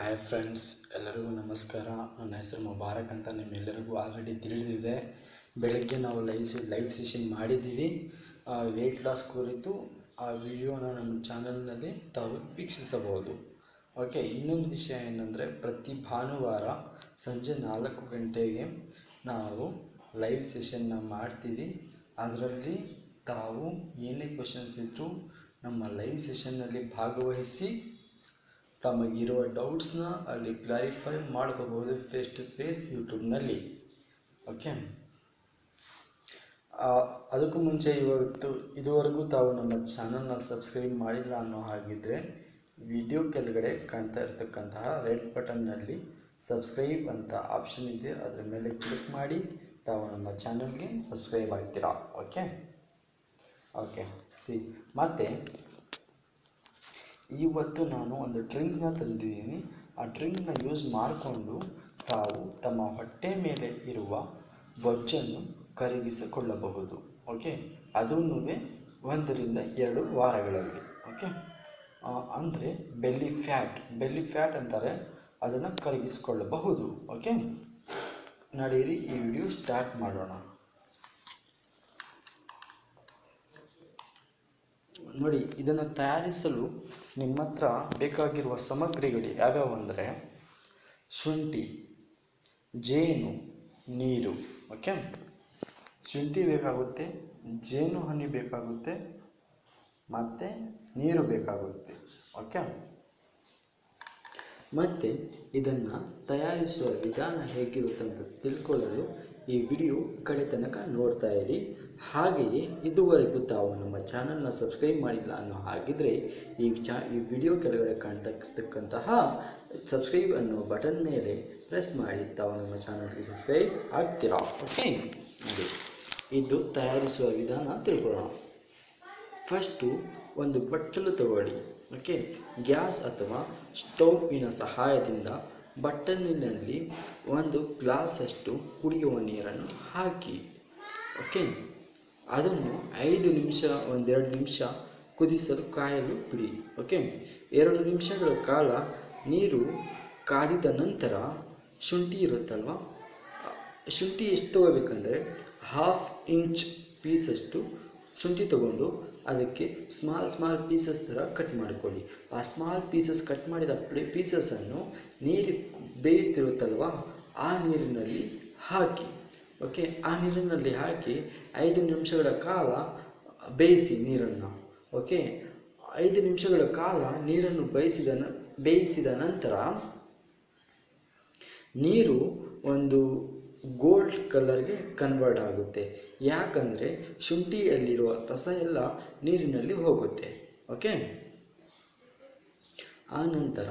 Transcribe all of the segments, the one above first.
Hi friends ಎಲ್ಲರಿಗೂ ನಮಸ್ಕಾರ. ನನ್ನ ಹೆಸರು ಮುಬಾರಕ್ ಅಂತ ನಿಮ್ಮೆಲ್ಲರಿಗೂ ಆಲ್ರೆಡಿ ತಿಳಿದಿದೆ. ಬೆಳಗ್ಗೆ ನಾವು ಲೈವ್ ಲೈವ್ ಸೆಷನ್ ಮಾಡಿದ್ದೀವಿ. ವೆಯ್ಟ್ ಲಾಸ್ ಕುರಿತು ಆ ವಿಡಿಯೋನ ನಮ್ಮ ಚಾನಲ್ನಲ್ಲಿ ತಾವು ವೀಕ್ಷಿಸಬಹುದು. ಓಕೆ ಇನ್ನೊಂದು ವಿಷಯ ಏನಂದರೆ, ಪ್ರತಿ ಭಾನುವಾರ ಸಂಜೆ ನಾಲ್ಕು ಗಂಟೆಗೆ ನಾವು ಲೈವ್ ಸೆಷನ್ನ ಮಾಡ್ತೀವಿ. ಅದರಲ್ಲಿ ತಾವು ಏನೇ ಕ್ವಶನ್ಸ್ ಇದ್ದರೂ ನಮ್ಮ ಲೈವ್ ಸೆಷನ್ನಲ್ಲಿ ಭಾಗವಹಿಸಿ ತಮಗಿರುವ ಡೌಟ್ಸ್ನ ಅಲ್ಲಿ ಕ್ಲಾರಿಫೈ ಮಾಡ್ಕೋಬಹುದು ಫೇಸ್ ಟು ಫೇಸ್ ಯೂಟ್ಯೂಬ್ನಲ್ಲಿ ಓಕೆ ಅದಕ್ಕೂ ಮುಂಚೆ ಇವತ್ತು ಇದುವರೆಗೂ ತಾವು ನಮ್ಮ ಚಾನಲ್ನ ಸಬ್ಸ್ಕ್ರೈಬ್ ಮಾಡಿಲ್ಲ ಅನ್ನೋ ಹಾಗಿದ್ದರೆ ವಿಡಿಯೋ ಕೆಳಗಡೆ ಕಾಣ್ತಾ ಇರತಕ್ಕಂತಹ ರೆಡ್ ಬಟನ್ನಲ್ಲಿ ಸಬ್ಸ್ಕ್ರೈಬ್ ಅಂತ ಆಪ್ಷನ್ ಇದೆ. ಅದರ ಮೇಲೆ ಕ್ಲಿಕ್ ಮಾಡಿ ತಾವು ನಮ್ಮ ಚಾನಲ್ಗೆ ಸಬ್ಸ್ಕ್ರೈಬ್ ಆಗ್ತೀರಾ? ಓಕೆ ಓಕೆ ಸಿ ಮತ್ತು ಇವತ್ತು ನಾನು ಒಂದು ಡ್ರಿಂಕ್ನ ತಂದಿದ್ದೀನಿ. ಆ ಡ್ರಿಂಕ್ನ ಯೂಸ್ ಮಾಡಿಕೊಂಡು ತಾವು ತಮ್ಮ ಹೊಟ್ಟೆ ಮೇಲೆ ಇರುವ ಬೊಜ್ಜನ್ನು ಕರಗಿಸಿಕೊಳ್ಳಬಹುದು. ಓಕೆ? ಅದನ್ನೂ ಒಂದರಿಂದ ಎರಡು ವಾರಗಳಲ್ಲಿ. ಓಕೆ? ಅಂದರೆ ಬೆಲ್ಲಿ ಫ್ಯಾಟ್ ಬೆಲ್ಲಿ ಫ್ಯಾಟ್ ಅಂತಾರೆ ಅದನ್ನು ಕರಗಿಸಿಕೊಳ್ಳಬಹುದು. ಓಕೆ? ನಡೀರಿ, ಈ ವಿಡಿಯೋ ಸ್ಟಾರ್ಟ್ ಮಾಡೋಣ. ನೋಡಿ, ಇದನ್ನು ತಯಾರಿಸಲು ನಿಮ್ಮ ಹತ್ರ ಬೇಕಾಗಿರುವ ಸಾಮಗ್ರಿಗಳು ಯಾವ್ಯಾವು ಅಂದರೆ ಶುಂಠಿ, ಜೇನು, ನೀರು. ಓಕೆ ಶುಂಠಿ ಬೇಕಾಗುತ್ತೆ, ಜೇನು, ಹನಿ ಬೇಕಾಗುತ್ತೆ, ಮತ್ತು ನೀರು ಬೇಕಾಗುತ್ತೆ. ಓಕೆ ಮತ್ತು ಇದನ್ನು ತಯಾರಿಸುವ ವಿಧಾನ ಹೇಗಿರುತ್ತೆ ಅಂತ ತಿಳ್ಕೊಳ್ಳಲು ಈ ವಿಡಿಯೋ ಕಡೆ ತನಕ ನೋಡ್ತಾ ಇರಿ. ಹಾಗೆಯೇ ಇದುವರೆಗೂ ತಾವು ನಮ್ಮ ಚಾನಲ್ನ ಸಬ್ಸ್ಕ್ರೈಬ್ ಮಾಡಿಲ್ಲ ಅನ್ನೋ ಹಾಗಿದ್ರೆ ಈ ಚಾ, ಈ ವಿಡಿಯೋ ಕೆಳಗಡೆ ಕಾಣ್ತಕ್ಕಂತಹ ಸಬ್ಸ್ಕ್ರೈಬ್ ಅನ್ನೋ ಬಟನ್ ಮೇಲೆ ಪ್ರೆಸ್ ಮಾಡಿ ತಾವು ನಮ್ಮ ಚಾನಲ್ಗೆ ಸಬ್ಸ್ಕ್ರೈಬ್ ಆಗ್ತೀರಾ? ಓಕೆ? ನೋಡಿ ಇದು ತಯಾರಿಸುವ ವಿಧಾನ ತಿಳ್ಕೊಳ್ಳೋಣ. ಫಸ್ಟು ಒಂದು ಬಟ್ಟಲು ತಗೊಳ್ಳಿ. ಓಕೆ? ಗ್ಯಾಸ್ ಅಥವಾ ಸ್ಟೌವಿನ ಸಹಾಯದಿಂದ ಬಟ್ಟಲಿನಲ್ಲಿ ಒಂದು ಗ್ಲಾಸಷ್ಟು ಕುಡಿಯುವ ನೀರನ್ನು ಹಾಕಿ. ಓಕೆ? ಅದನ್ನು ಐದು ನಿಮಿಷ, ಒಂದೆರಡು ನಿಮಿಷ ಕುದಿಸಲು ಕಾಯಲು ಬಿಡಿ ಓಕೆ ಎರಡು ನಿಮಿಷಗಳ ಕಾಲ ನೀರು ಕಾದಿದ ನಂತರ ಶುಂಠಿ ಇರುತ್ತಲ್ವ? ಶುಂಠಿ ಎಷ್ಟು ತಗೋಬೇಕಂದ್ರೆ ಹಾಫ್ ಇಂಚ್ ಪೀಸಷ್ಟು ಶುಂಠಿ ತಗೊಂಡು ಅದಕ್ಕೆ ಸ್ಮಾಲ್ ಸ್ಮಾಲ್ ಪೀಸಸ್ ಥರ ಕಟ್ ಮಾಡಿಕೊಳ್ಳಿ. ಆ ಸ್ಮಾಲ್ ಪೀಸಸ್ ಕಟ್ ಮಾಡಿದ ಪ್ಲೇ ಪೀಸಸನ್ನು ನೀರು ಬೇಯುತ್ತಿರುತ್ತಲ್ವ ಆ ನೀರಿನಲ್ಲಿ ಹಾಕಿ. ಓಕೆ? ಆ ನೀರಿನಲ್ಲಿ ಹಾಕಿ ಐದು ನಿಮಿಷಗಳ ಕಾಲ ಬೇಯಿಸಿ ನೀರನ್ನು, ಓಕೆ? ಐದು ನಿಮಿಷಗಳ ಕಾಲ ನೀರನ್ನು ಬೇಯಿಸಿದ ಬೇಯಿಸಿದ ನಂತರ ನೀರು ಒಂದು ಗೋಲ್ಡ್ ಕಲರ್ಗೆ ಕನ್ವರ್ಟ್ ಆಗುತ್ತೆ. ಯಾಕಂದರೆ ಶುಂಠಿಯಲ್ಲಿರುವ ರಸ ಎಲ್ಲ ನೀರಿನಲ್ಲಿ ಹೋಗುತ್ತೆ, ಓಕೆ? ಆ ನಂತರ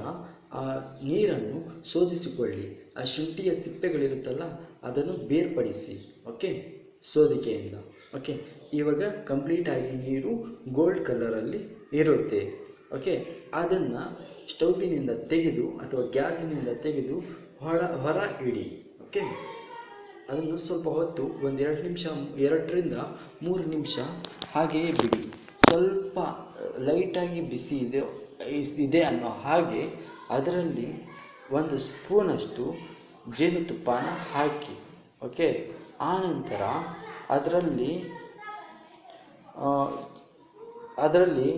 ಆ ನೀರನ್ನು ಶೋಧಿಸಿಕೊಳ್ಳಿ ಆ ಶುಂಠಿಯ ಸಿಪ್ಪೆಗಳಿರುತ್ತಲ್ಲ ಅದನ್ನು ಬೇರ್ಪಡಿಸಿ ಓಕೆ ಸೋದಿಕೆಯಿಂದ ಓಕೆ ಇವಾಗ ಕಂಪ್ಲೀಟಾಗಿ ನೀರು ಗೋಲ್ಡ್ ಕಲರಲ್ಲಿ ಇರುತ್ತೆ ಓಕೆ ಅದನ್ನು ಸ್ಟೌವಿನಿಂದ ತೆಗೆದು ಅಥವಾ ಗ್ಯಾಸಿನಿಂದ ತೆಗೆದು ಹೊರ ಹೊರ ಇಡಿ ಓಕೆ ಅದನ್ನು ಸ್ವಲ್ಪ ಹೊತ್ತು ಒಂದೆರಡು ನಿಮಿಷ, ಎರಡರಿಂದ ಮೂರು ನಿಮಿಷ ಹಾಗೆಯೇ ಬಿಡಿ. ಸ್ವಲ್ಪ ಲೈಟಾಗಿ ಬಿಸಿ ಇದೆ ಇದೆ ಅನ್ನೋ ಹಾಗೆ ಅದರಲ್ಲಿ ಒಂದು ಸ್ಪೂನಷ್ಟು ಜೇನುತುಪ್ಪನ ಹಾಕಿ ಓಕೆ ಆನಂತರ ಅದರಲ್ಲಿ ಅದರಲ್ಲಿ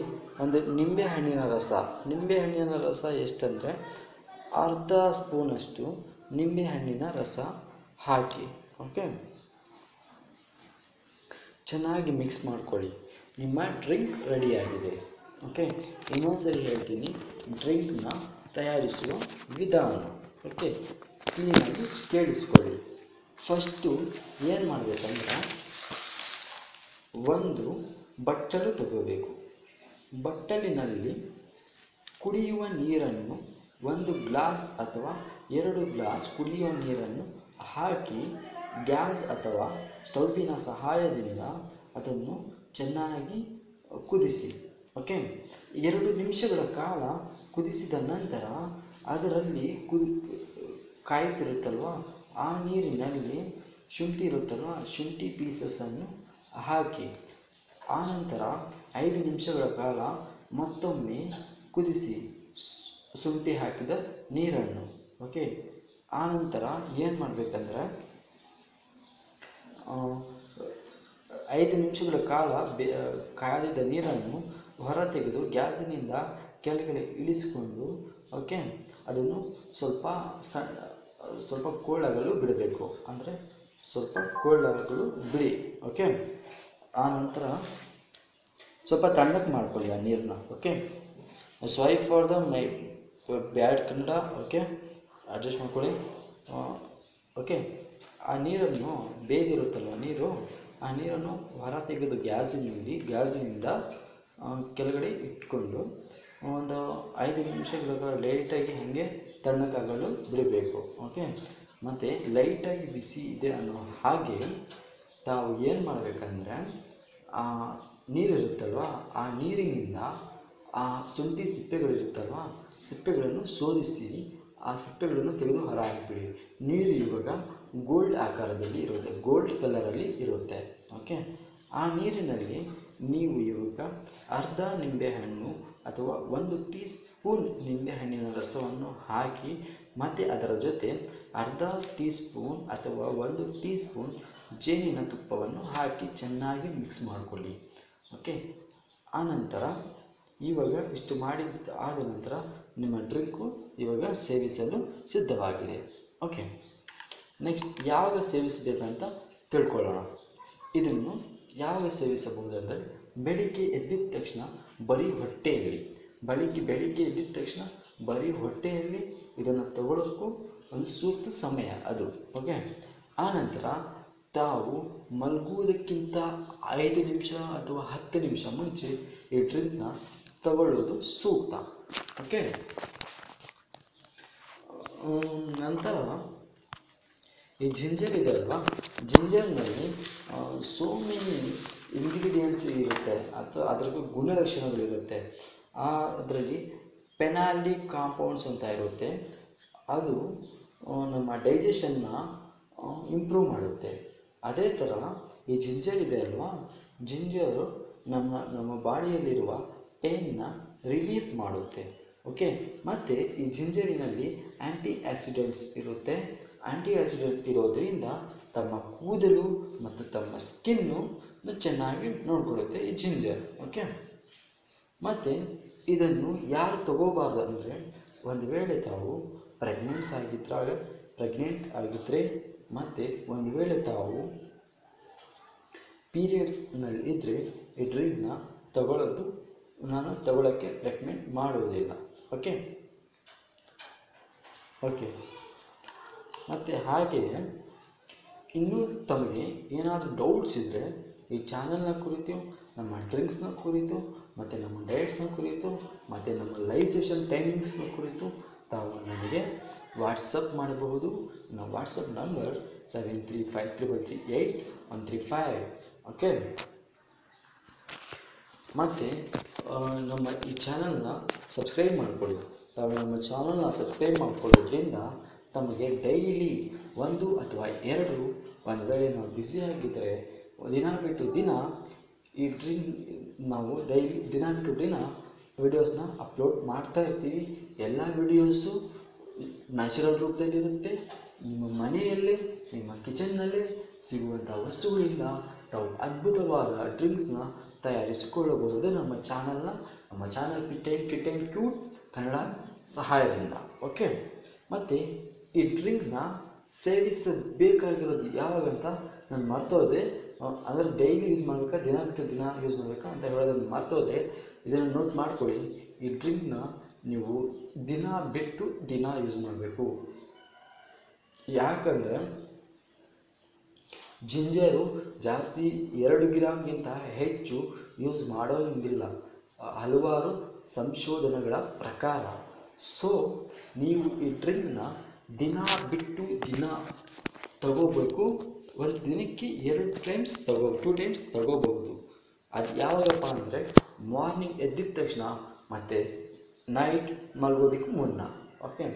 ಒಂದು ನಿಂಬೆಹಣ್ಣಿನ ರಸ. ನಿಂಬೆಹಣ್ಣಿನ ರಸ ಎಷ್ಟಂದರೆ ಅರ್ಧ ಸ್ಪೂನಷ್ಟು ನಿಂಬೆಹಣ್ಣಿನ ರಸ ಹಾಕಿ ಓಕೆ ಚೆನ್ನಾಗಿ ಮಿಕ್ಸ್ ಮಾಡ್ಕೊಳ್ಳಿ. ನಿಮ್ಮ ಡ್ರಿಂಕ್ ರೆಡಿಯಾಗಿದೆ ಓಕೆ ಇನ್ನೊಂದ್ಸರಿ ಹೇಳ್ತೀನಿ ಡ್ರಿಂಕ್ನ ತಯಾರಿಸುವ ವಿಧಾನ ಓಕೆ ಕ್ಲೀನಾಗಿ ಕೇಳಿಸ್ಕೊಳ್ಳಿ. ಫಸ್ಟು ಏನು ಮಾಡಬೇಕಂದ್ರೆ ಒಂದು ಬಟ್ಟಲು ತಗೋಬೇಕು. ಬಟ್ಟಲಿನಲ್ಲಿ ಕುಡಿಯುವ ನೀರನ್ನು ಒಂದು ಗ್ಲಾಸ್ ಅಥವಾ ಎರಡು ಗ್ಲಾಸ್ ಕುಡಿಯುವ ನೀರನ್ನು ಹಾಕಿ ಗ್ಯಾಸ್ ಅಥವಾ ಸ್ಟೌವಿನ ಸಹಾಯದಿಂದ ಅದನ್ನು ಚೆನ್ನಾಗಿ ಕುದಿಸಿ, ಓಕೆ? ಎರಡು ನಿಮಿಷಗಳ ಕಾಲ ಕುದಿಸಿದ ನಂತರ ಅದರಲ್ಲಿ ಕುದಿ ಕಾಯುತ್ತಿರುತ್ತಲ್ವ ಆ ನೀರಿನಲ್ಲಿ ಶುಂಠಿ ಇರುತ್ತಲ್ವ? ಶುಂಠಿ ಪೀಸಸನ್ನು ಹಾಕಿ, ಆನಂತರ ಐದು ನಿಮಿಷಗಳ ಕಾಲ ಮತ್ತೊಮ್ಮೆ ಕುದಿಸಿ ಶುಂಠಿ ಹಾಕಿದ ನೀರನ್ನು ಓಕೆ ಆನಂತರ ಏನು ಮಾಡಬೇಕಂದ್ರೆ ಐದು ನಿಮಿಷಗಳ ಕಾಲ ಬೆ ಕಾದಿದ ನೀರನ್ನು ಹೊರ ತೆಗೆದು ಗ್ಯಾಸಿನಿಂದ ಕೆಳಗಡೆ ಇಳಿಸಿಕೊಂಡು ಓಕೆ ಅದನ್ನು ಸ್ವಲ್ಪ ಸಣ್ಣ ಸ್ವಲ್ಪ ಕೋಲ್ಡಾಗಲು ಬಿಡಬೇಕು. ಅಂದರೆ ಸ್ವಲ್ಪ ಕೋಲ್ಡ್ ಆಗಲು ಬಿಡಿ. ಓಕೆ ಆ ನಂತರ ಸ್ವಲ್ಪ ತಣ್ಣಕ್ಕೆ ಮಾಡ್ಕೊಳ್ಳಿ ಆ ನೀರನ್ನ okay sorry for the my bad Kannada. Okay adjust ಮಾಡ್ಕೊಳ್ಳಿ. ಓಕೆ ಆ ನೀರನ್ನು ಬೇದಿರುತ್ತಲ್ವ ನೀರು, ಆ ನೀರನ್ನು ಹೊರ ತೆಗೆದು ಗ್ಯಾಸಿನಲ್ಲಿ, ಗ್ಯಾಸಿನಿಂದ ಕೆಳಗಡೆ ಇಟ್ಕೊಂಡು ಒಂದು ಐದು ನಿಮಿಷಗಳ ಲೈಟಾಗಿ ಹಾಗೆ ತಣ್ಣಗಾಗಲು ಬಿಡಬೇಕು ಓಕೆ ಮತ್ತು ಲೈಟಾಗಿ ಬಿಸಿ ಇದೆ ಅನ್ನೋ ಹಾಗೆ ತಾವು ಏನು ಮಾಡಬೇಕಂದ್ರೆ, ಆ ನೀರಿರುತ್ತಲ್ವ, ಆ ನೀರಿನಿಂದ ಆ ಶುಂಠಿ ಸಿಪ್ಪೆಗಳಿರುತ್ತಲ್ವ, ಸಿಪ್ಪೆಗಳನ್ನು ಶೋಧಿಸಿ ಆ ಸಿಪ್ಪೆಗಳನ್ನು ತೆಗೆದು ಹೊರ ಹಾಕಿಬಿಡಿ ನೀರು ಇವಾಗ ಗೋಲ್ಡ್ ಆಕಾರದಲ್ಲಿ ಇರುತ್ತೆ, ಗೋಲ್ಡ್ ಕಲರಲ್ಲಿ ಇರುತ್ತೆ ಓಕೆ ಆ ನೀರಿನಲ್ಲಿ ನೀವು ಇವಾಗ ಅರ್ಧ ನಿಂಬೆಹಣ್ಣು ಅಥವಾ ಒಂದು ಟೀ ಸ್ಪೂನ್ ನಿಂಬೆಹಣ್ಣಿನ ರಸವನ್ನು ಹಾಕಿ, ಮತ್ತು ಅದರ ಜೊತೆ ಅರ್ಧ ಟೀ ಸ್ಪೂನ್ ಅಥವಾ ಒಂದು ಟೀ ಸ್ಪೂನ್ ಜೇನಿನ ತುಪ್ಪವನ್ನು ಹಾಕಿ ಚೆನ್ನಾಗಿ ಮಿಕ್ಸ್ ಮಾಡಿಕೊಳ್ಳಿ. ಓಕೆ ಆನಂತರ ಇವಾಗ ಇಷ್ಟು ಮಾಡಿದ ಆದ ನಂತರ ನಿಮ್ಮ ಡ್ರಿಂಕು ಇವಾಗ ಸೇವಿಸಲು ಸಿದ್ಧವಾಗಿದೆ. ಓಕೆ ನೆಕ್ಸ್ಟ್ ಯಾವಾಗ ಸೇವಿಸಬೇಕಂತ ತಿಳ್ಕೊಳ್ಳೋಣ. ಇದನ್ನು ಯಾವಾಗ ಸೇವಿಸಬಹುದು ಅಂದರೆ ಬೆಳಿಗ್ಗೆ ಎದ್ದಿದ ತಕ್ಷಣ ಬರೀ ಹೊಟ್ಟೆಯಲ್ಲಿ ಬೆಳಿಗ್ಗೆ ಬೆಳಿಗ್ಗೆ ಎದ್ದಿದ ತಕ್ಷಣ ಬರೀ ಹೊಟ್ಟೆಯಲ್ಲಿ ಇದನ್ನು ತಗೊಳ್ಳೋಕ್ಕೂ ಒಂದು ಸೂಕ್ತ ಸಮಯ ಅದು. ಓಕೆ ಆನಂತರ ತಾವು ಮಲಗುವುದಕ್ಕಿಂತ ಐದು ನಿಮಿಷ ಅಥವಾ ಹತ್ತು ನಿಮಿಷ ಮುಂಚೆ ಈ ಡ್ರಿಂಕ್ನ ತಗೊಳ್ಳೋದು ಸೂಕ್ತ. ಓಕೆ ನಂತರ ಈ ಜಿಂಜರ್ ಇದೆ ಅಲ್ವಾ? ಜಿಂಜರ್ನಲ್ಲಿ ಸೋ ಮೆನಿ ಇಂಗ್ರೀಡಿಯೆಂಟ್ಸ್ ಇರುತ್ತೆ. ಅಥವಾ ಅದರ ಗುಣಲಕ್ಷಣಗಳಿರುತ್ತೆ. ಆ, ಅದರಲ್ಲಿ ಪೆನಾಲಿ ಕಾಂಪೌಂಡ್ಸ್ ಅಂತ ಇರುತ್ತೆ. ಅದು ನಮ್ಮ ಡೈಜೆಷನ್ನ ಇಂಪ್ರೂವ್ ಮಾಡುತ್ತೆ. ಅದೇ ಥರ ಈ ಜಿಂಜರ್ ಇದೆ ಅಲ್ವಾ? ಜಿಂಜರು ನಮ್ಮ ನಮ್ಮ ಬಾಡಿಯಲ್ಲಿರುವ ಪೇನ್ನ ರಿಲೀಫ್ ಮಾಡುತ್ತೆ. ಓಕೆ? ಮತ್ತು ಈ ಜಿಂಜರಿನಲ್ಲಿ ಆ್ಯಂಟಿ ಆಕ್ಸಿಡೆಂಟ್ಸ್ ಇರುತ್ತೆ. ಆ್ಯಂಟಿ ಆಕ್ಸಿಡೆಂಟ್ ಇರೋದ್ರಿಂದ ತಮ್ಮ ಕೂದಲು ಮತ್ತು ತಮ್ಮ ಸ್ಕಿನ್ನು ಚೆನ್ನಾಗಿ ನೋಡ್ಕೊಳ್ಳುತ್ತೆ ಈ ಜಿಂಜರ್ ಓಕೆ ಮತ್ತು ಇದನ್ನು ಯಾರು ತಗೋಬಾರ್ದು ಅಂದರೆ ಒಂದು ವೇಳೆ ತಾವು ಪ್ರೆಗ್ನೆಂಟ್ಸ್ ಆಗಿದ್ದಾಗ ಪ್ರೆಗ್ನೆಂಟ್ ಆಗಿದ್ದರೆ ಮತ್ತು ಒಂದು ವೇಳೆ ತಾವು ಪೀರಿಯಡ್ಸ್ನಲ್ಲಿ ಇದ್ದರೆ ಈ ಡ್ರಿಂಕ್ನ ತಗೊಳ್ಳೋದು ನಾನು ತಗೊಳ್ಳೋಕ್ಕೆ ರೆಕಮೆಂಡ್ ಮಾಡುವುದಿಲ್ಲ ಓಕೆ ಓಕೆ ಮತ್ತು ಹಾಗೆಯೇ ಇನ್ನೂ ತಮಗೆ ಏನಾದರೂ ಡೌಟ್ಸ್ ಇದ್ದರೆ ಈ ಚಾನಲ್ನ ಕುರಿತು, ನಮ್ಮ ಡ್ರಿಂಕ್ಸ್ನ ಕುರಿತು, ಮತ್ತು ನಮ್ಮ ಡಯಟ್ಸ್ನ ಕುರಿತು, ಮತ್ತು ನಮ್ಮ ಲೈವ್ ಸೆಷನ್ ಟೈಮಿಂಗ್ಸ್ನ ಕುರಿತು ತಾವು ನನಗೆ ವಾಟ್ಸಪ್ ಮಾಡಬಹುದು. ನಮ್ಮ WhatsApp number seven three five triple three eight one three five okay ಮತ್ತು ನಮ್ಮ ಈ ಚಾನಲ್ನ ಸಬ್ಸ್ಕ್ರೈಬ್ ಮಾಡಿಕೊಳ್ಳಿ. ತಾವು ನಮ್ಮ ಚಾನಲ್ನ ಸಬ್ಸ್ಕ್ರೈಬ್ ಮಾಡಿಕೊಳ್ಳೋದ್ರಿಂದ ತಮಗೆ ಡೈಲಿ ಒಂದು ಅಥವಾ ಎರಡು ಒಂದು ವೇಳೆ ನಾವು ಬ್ಯುಸಿಯಾಗಿದ್ದರೆ ದಿನ ಬಿಟ್ಟು ದಿನ ಈ ಡ್ರಿಂಕ್ ನಾವು ಡೈಲಿ ದಿನ ಬಿಟ್ಟು ದಿನ ವೀಡಿಯೋಸ್ನ ಅಪ್ಲೋಡ್ ಮಾಡ್ತಾ ಇರ್ತೀವಿ. ಎಲ್ಲ ವೀಡಿಯೋಸು ನ್ಯಾಚುರಲ್ ರೂಪದಲ್ಲಿರುತ್ತೆ. ನಿಮ್ಮ ಮನೆಯಲ್ಲೇ, ನಿಮ್ಮ ಕಿಚನ್ನಲ್ಲೇ ಸಿಗುವಂಥ ವಸ್ತುಗಳಿಂದ ನಾವು ಅದ್ಭುತವಾದ ಡ್ರಿಂಕ್ಸ್ನ ತಯಾರಿಸಿಕೊಳ್ಳಬಹುದು. ನಮ್ಮ ಚಾನಲ್ನ ನಮ್ಮ channel fit and fit and cute Kannada ಸಹಾಯದಿಂದ. ಓಕೆ ಮತ್ತು ಈ ಡ್ರಿಂಕ್ನ ಸೇವಿಸಬೇಕಾಗಿರೋದು ಯಾವಾಗಂತ ನಾನು ಮರ್ತೋದೆ ಅಂದರೆ ಡೈಲಿ ಯೂಸ್ ಮಾಡಬೇಕಾ ದಿನ ಬಿಟ್ಟು ದಿನ ಯೂಸ್ ಮಾಡಬೇಕಾ ಅಂತ ಹೇಳೋದನ್ನು ಮರ್ತೋದೆ ಇದನ್ನು ನೋಟ್ ಮಾಡ್ಕೊಳ್ಳಿ. ಈ ಡ್ರಿಂಕ್ನ ನೀವು ದಿನ ಬಿಟ್ಟು ದಿನ ಯೂಸ್ ಮಾಡಬೇಕು. ಯಾಕಂದರೆ ಜಿಂಜರು ಜಾಸ್ತಿ ಎರಡು ಗ್ರಾಮ್ಗಿಂತ ಹೆಚ್ಚು ಯೂಸ್ ಮಾಡೋಂಗಿಲ್ಲ. ಹಲವಾರು ಸಂಶೋಧನೆಗಳ ಪ್ರಕಾರ. ಸೊ ನೀವು ಈ ಡ್ರಿಂಕ್ನ ದಿನ ಬಿಟ್ಟು ದಿನ ತಗೋಬೇಕು. ಒಂದು ದಿನಕ್ಕೆ ಎರಡು ಟೈಮ್ಸ್ ತಗೋ ಟೂ ಟೈಮ್ಸ್ ತಗೋಬಹುದು. ಅದು ಯಾವಾಗಪ್ಪ ಅಂದರೆ ಮಾರ್ನಿಂಗ್ ಎದ್ದಿದ ತಕ್ಷಣ ಮತ್ತು ನೈಟ್ ಮಲಗೋದಕ್ಕೆ ಮುನ್ನ ಓಕೆ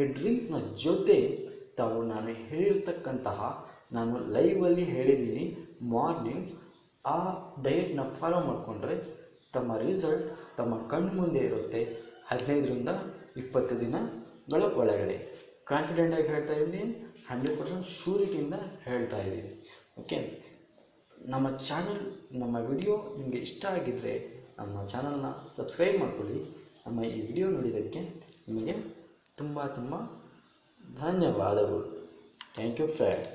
ಈ ಡ್ರಿಂಕ್ನ ಜೊತೆ ತಾವು ನಾನು ಹೇಳಿರ್ತಕ್ಕಂತಹ, ನಾನು ಲೈವಲ್ಲಿ ಹೇಳಿದ್ದೀನಿ ಮಾರ್ನಿಂಗ್ ಆ ಡಯಟ್ನ ಫಾಲೋ ಮಾಡಿಕೊಂಡ್ರೆ ತಮ್ಮ ರಿಸಲ್ಟ್ ತಮ್ಮ ಕಣ್ಣು ಮುಂದೆ ಇರುತ್ತೆ ಹದಿನೈದರಿಂದ ಇಪ್ಪತ್ತು ದಿನಗಳ ಒಳಗಡೆ. ಕಾನ್ಫಿಡೆಂಟಾಗಿ ಹೇಳ್ತಾ ಇದ್ದೀನಿ ಹಂಡ್ರೆಡ್ ಪರ್ಸೆಂಟ್ ಶೂರಿಟಿಯಿಂದ ಹೇಳ್ತಾ ಇದ್ದೀನಿ. ಓಕೆ ನಮ್ಮ ಚಾನಲ್ ನಮ್ಮ ವಿಡಿಯೋ ನಿಮಗೆ ಇಷ್ಟ ಆಗಿದ್ದರೆ ನಮ್ಮ ಚಾನಲ್ನ ಸಬ್ಸ್ಕ್ರೈಬ್ ಮಾಡ್ಕೊಳ್ಳಿ. ನಮ್ಮ ಈ ವಿಡಿಯೋ ನೋಡಿದ್ದಕ್ಕೆ ನಿಮಗೆ ತುಂಬ ತುಂಬ ಧನ್ಯವಾದಗಳು. Thank you friend